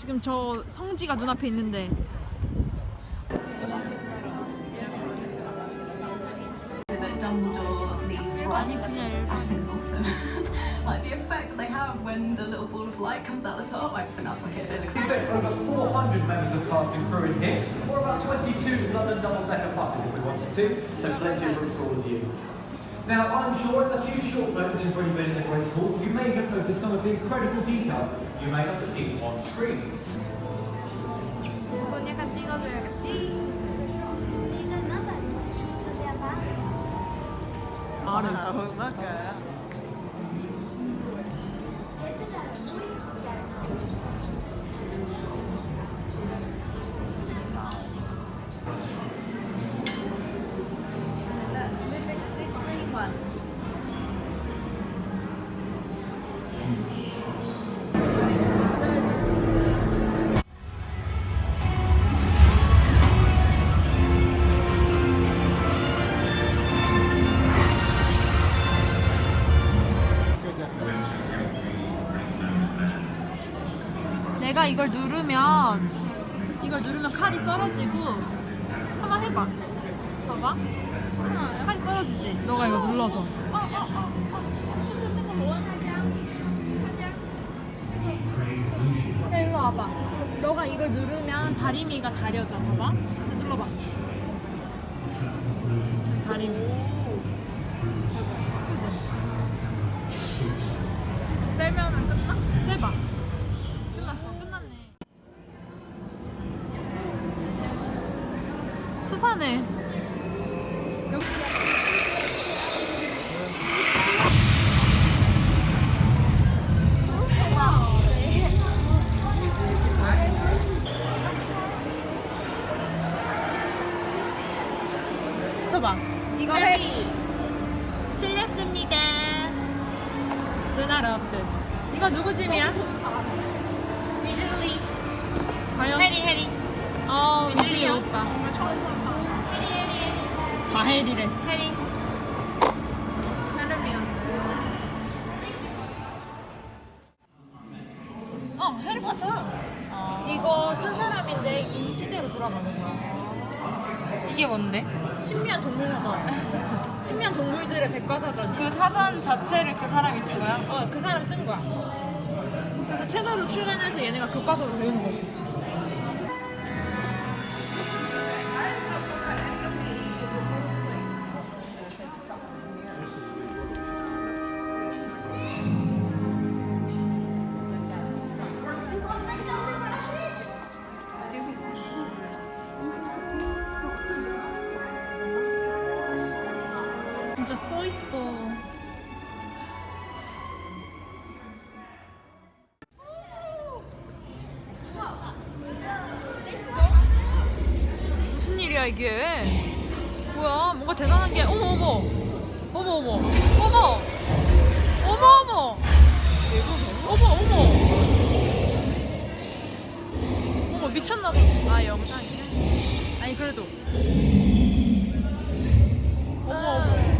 지금 저 성지가 눈앞에 있는데 that Dumbledore leaves right. 아니 그냥 I just think it's awesome. like the effect that they have when the little ball of light comes out the top. I just think that's wicked. It looks We fit over 400 members of cast and crew in here, or about 22 London double-decker buses if we wanted to, so plenty of room for all of you. Now, I'm sure in the few short moments incredible details you may not have seen on screen. 이건 약간 찍어줘야겠다 Season number. Tapi apa? 내가 이걸 누르면 이걸 누르면 칼이 썰어지고 한번 해봐. 봐봐. 응, 칼이 썰어지지? 너가 이거 눌러서. 야 일로 와봐. 너가 이걸 누르면 다리미가 다려져. 봐봐. 자 눌러봐. 다리미. 그지? 떼면은 끝나? 해리래. Harry. 어, 해리포터. 이거 쓴 사람인데 이 시대로 돌아가는 거야. 이게 뭔데? 신비한 동물 사전. 신비한 동물들의 백과사전. 그 사전 자체를 그 사람이 쓴 거야? 어, 그 사람 쓴 거야. 그래서 채널로 출연해서 얘네가 교과서로 배우는 거지. 이게? 뭐야? 뭔가 대단한 게 어머 어머 어머 어머 어머 어머 어머 어머 어머 어머 미쳤나 봐. 아 영상이야? 아니 그래도 어머 어머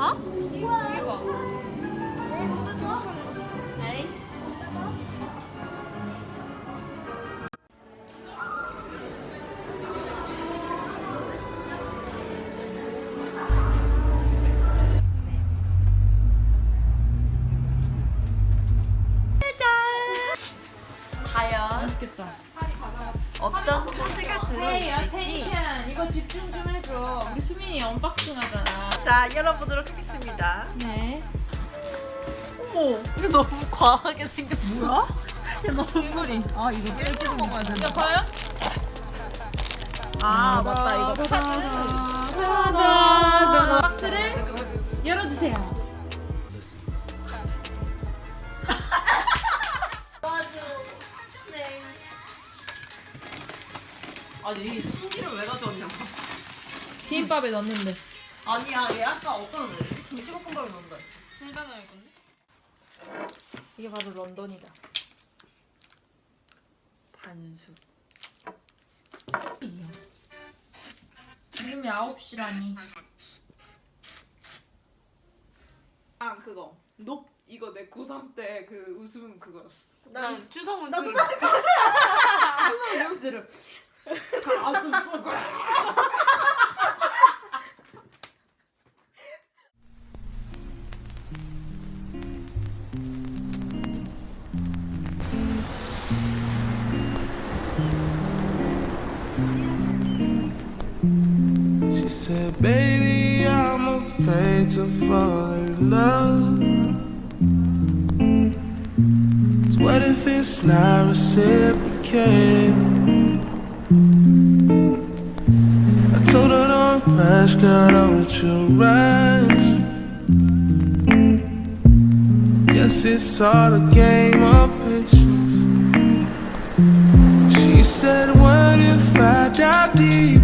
어? 이게 봐. Harry. 과연 맛있겠다. 어떤 카드가 들어있을지 attention. 이거 집중 좀 해줘. 우리 수민이 언박싱 하잖아. 자 열어보도록 하겠습니다 네. 어머 이거 너무 과하게 생겼어. 뭐야? 이아 이거 깨끗이 먹어야 돼. 야 과연? 아 맞다 이거 따다 박스를 열어주세요. 비빔밥에 넣는데. 아니야 얘 아까 어떤 애? 김치볶음밥에 넣는다 했어. 넣을 건데? 이게 바로 런던이다. 반숙. 지금이 9시라니. 아 그거 높 이거 내 고3 때 그 웃음 그거였어 난 추성훈 나도 웃음 명지를 가슴 쏠 거야 to fall in love. 'Cause what if it's not reciprocated? I told her, Don't rush, girl, don't your rush. Yes, it's all a game of patience. She said, What if I dive deep?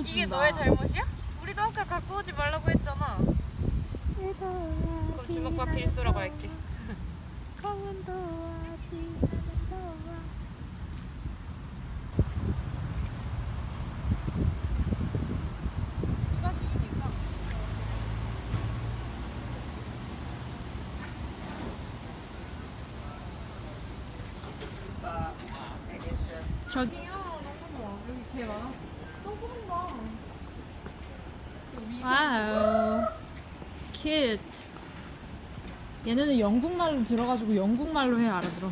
너무 준다. 이게 너의 잘못이야? 우리도 아까 갖고 오지 말라고 했잖아. 그럼 주먹밥 필수라고 할게. 저기요, 너무 여기 개 봐. 와우, 큐트. 얘네는 영국말로 들어가지고 영국말로 해 알아들어.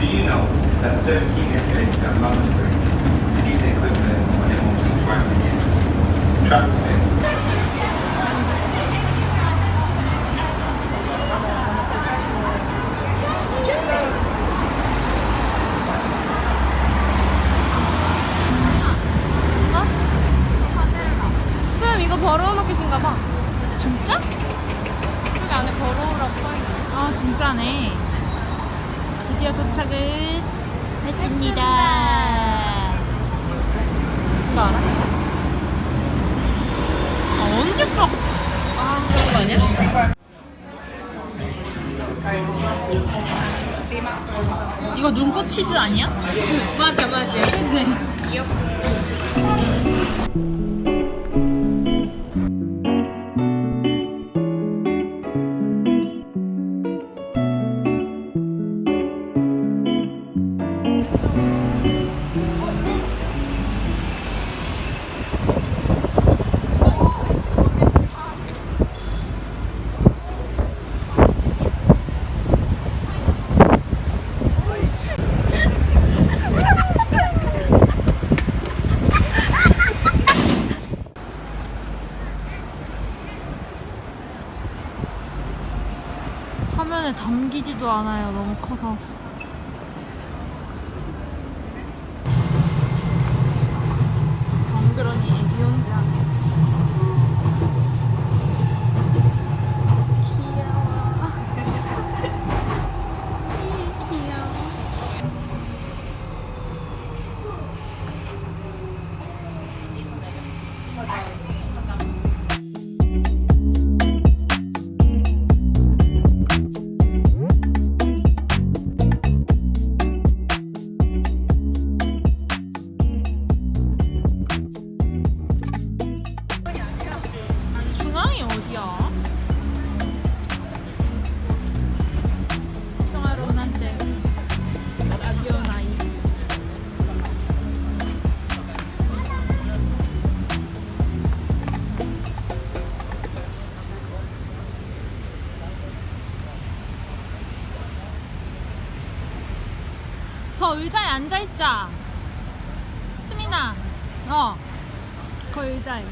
Do you know that 17 escalators at London Bridge exceed the equivalent of an MOT twice a year? Travel safe. 쌤 이거 벌어놓 계신가 봐. 진짜? 여기 안에 벌어오라고 써있네. 아 진짜네. 드디어 도착을 했습니다. 이 거 알아? 아, 언제 적? 아 그런 거 아니야? 이거 눈꽃 치즈 아니야? 맞아 맞아. 그치? 화면 에 담기지도 않아요. 너무 커서. 저 의자에 앉아 있자. 수민아 어 그 의자에